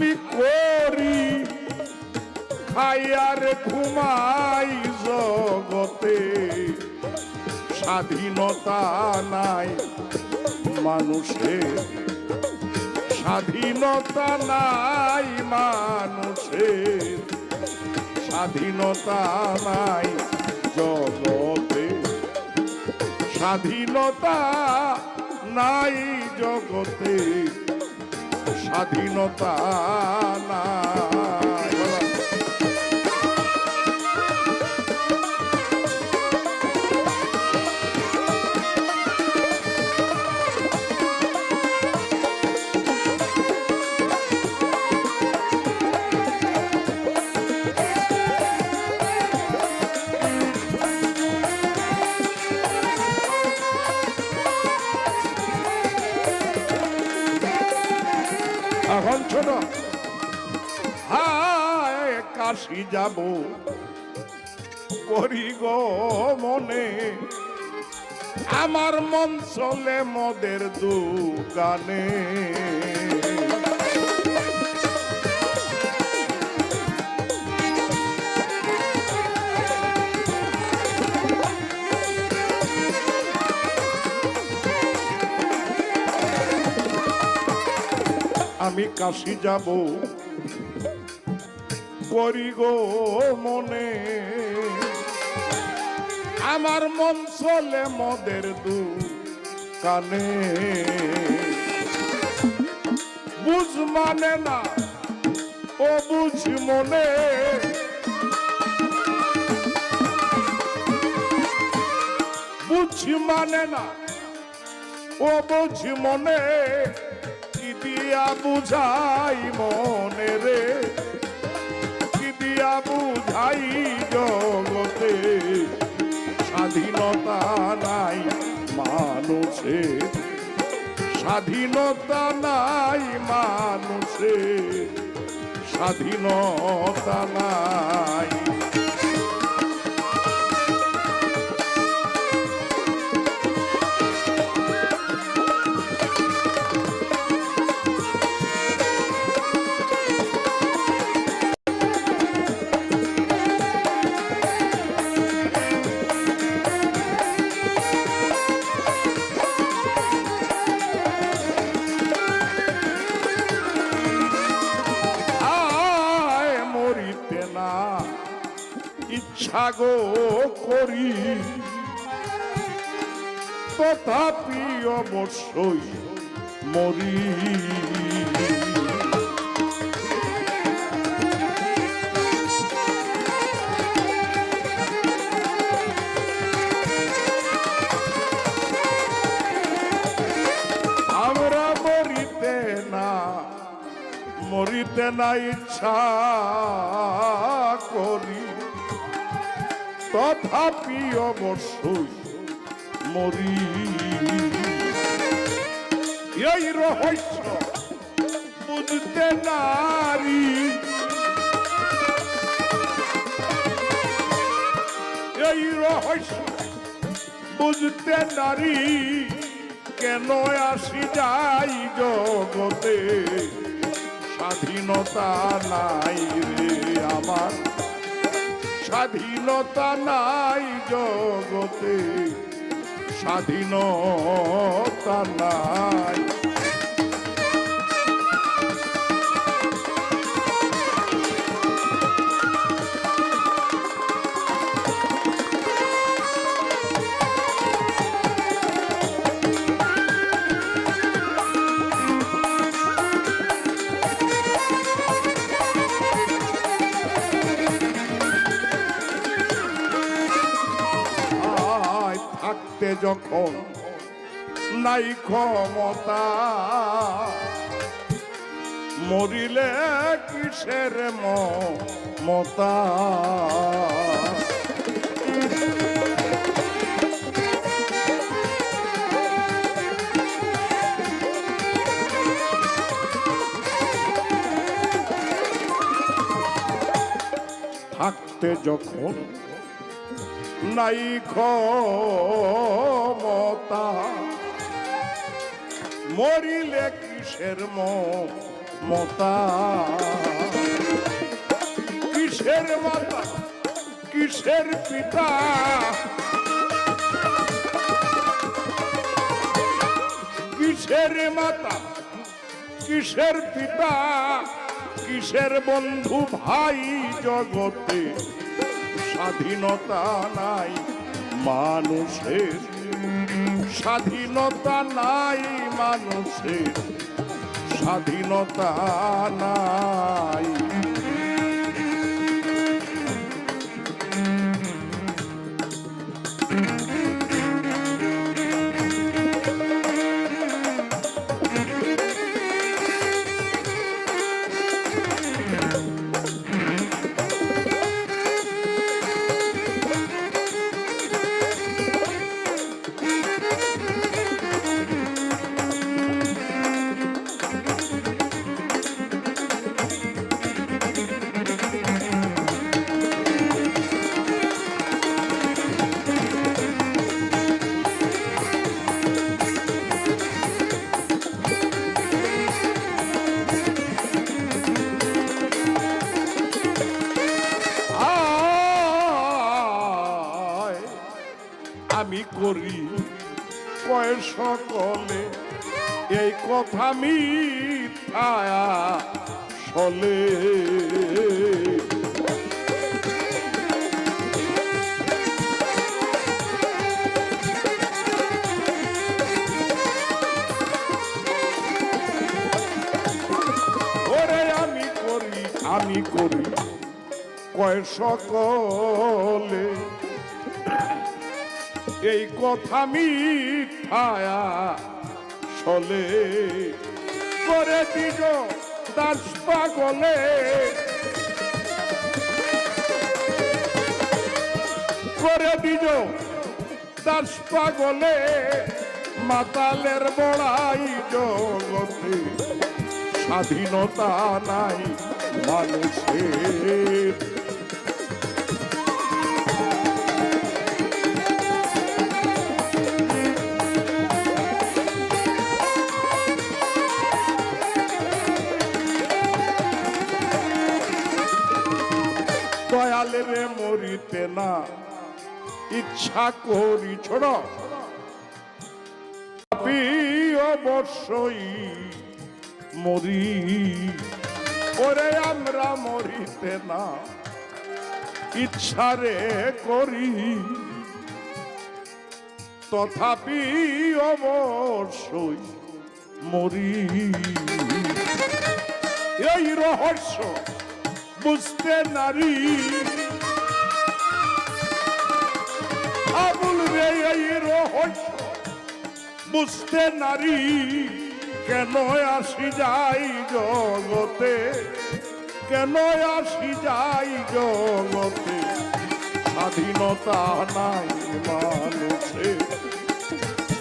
আমি করি, খাইয়ার ঘুমাই জগতে। স্বাধীনতা নাই মানুষের, স্বাধীনতা নাই মানুষের। স্বাধীনতা নাই জগতে, স্বাধীনতা নাই জগতে। স্বাধীনতা নাই ছোট হায় কাশি যাব। করি গো মনে। আমার মন চলে মদের দু দোকানে। আমি কাশি যাব। করি গো মনে। আমার মন চলে মদের দু কানে। বুঝ মানে না, ও বুঝ মনে। বুঝ মানে না, ও বুঝ মনে। দিয়া বুঝাই মনে রে? কি দিয়া বুঝাই জগতে? স্বাধীনতা নাই মানুষের স্বাধীনতা নাই মানুষের স্বাধীনতা নাই গো করি। তথাপি অবশ্যই মরি। আমরা মরিতে না মরিতে না ইচ্ছা করি। তথাপি অবশ্যই মরি। এই রহস্য বুঝতে নারী। এই রহস্য বুঝতে নারী কেন আসি যাই জগতে? স্বাধীনতা নাই রে আমার। স্বাধীনতা নাই জগতে। স্বাধীনতা নাই। থাকতে যখন নাই ক্ষমতা মরিলে কিসের মতা থাকতে যখন নাই ক্ষমতা। মরিলে কিসের মতা কিসের মাতা? কিসের পিতা? কিসের মাতা? কিসের পিতা? কিসের বন্ধু ভাই জগতে স্বাধীনতা নাই মানুষের। স্বাধীনতা নাই মানুষের। স্বাধীনতা নাই। করি কয় সকলে এই কথা মিথ্যায়া করি আমি করি কয় সকলে এই কথা মিঠায়া চলে করে দিজ দাস পাগলে। করে দিজ দাস পাগলে। মাতালের বড়াই জগতে স্বাধীনতা নাই মানুষের। মরিতে না। ইচ্ছা করি ছোড়। অবশ্যই মরি। ওরে আমরা মরিতে না। ইচ্ছারে করি। তথাপি অবশ্যই মরি। এই রহস্য বুঝতে নারী আবুল এই রহস্য বুঝতে নারী কেন আসি যাই জগতে? কেন আসি যাই জগতে? স্বাধীনতা নাই মানুষের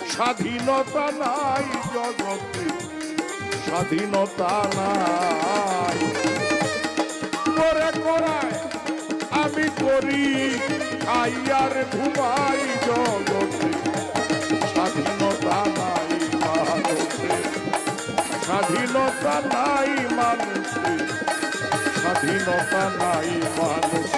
স্বাধীনতা নাই জগতে। স্বাধীনতা নাই। করে করায় আমি করি খাই আর ঘুমাই জগতে স্বাধীনতা নাই মানুষে স্বাধীনতা নাই মানুষে স্বাধীনতা নাই মানুষ।